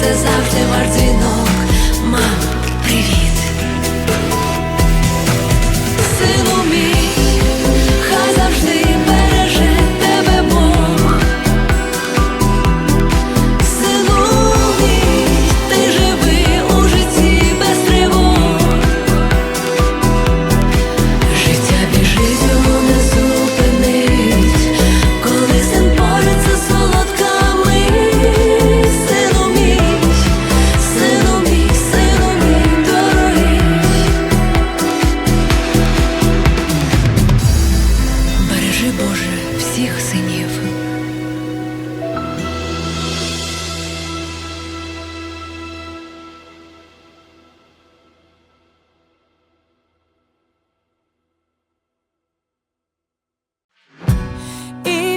серце завжди ваш дзвінок. Мам, привіт.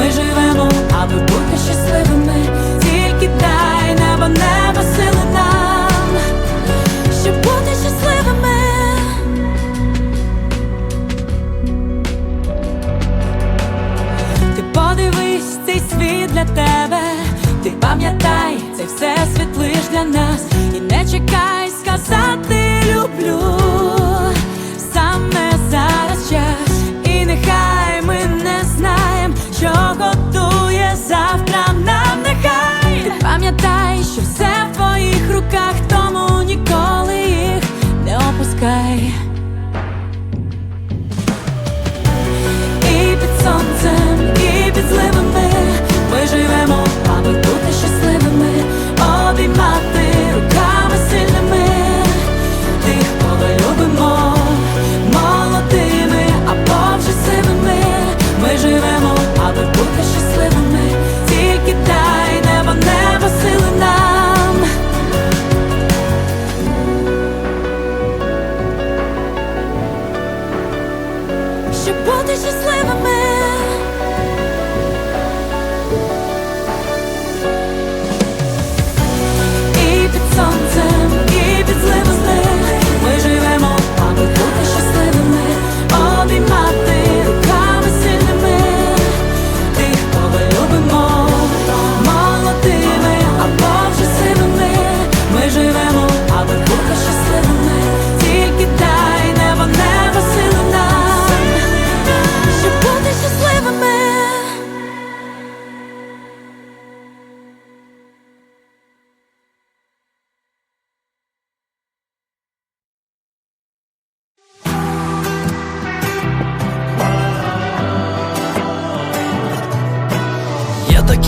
Ми живемо, аби бути щасливими, тільки дай небо, небо сили нам, щоб бути щасливими. Ти подивись цей світ для тебе, ти пам'ятай, це все світ лиш для нас, і не чекай сказати руках, тому ніколи їх не опускай. І під сонцем, і під зливами ми живемо, аби бути щасливими, обіймати руками сильними, тих, кого любимо, молодими або вже сивими. Ми живемо, аби бути щасливими.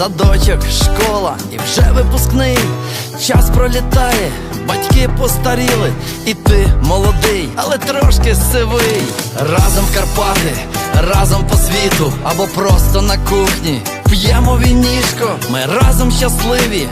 садочок, школа і вже випускний. Час пролітає, батьки постаріли, і ти молодий, але трошки сивий. Разом Карпати, разом по світу, або просто на кухні. П'ємо вінішко, ми разом щасливі.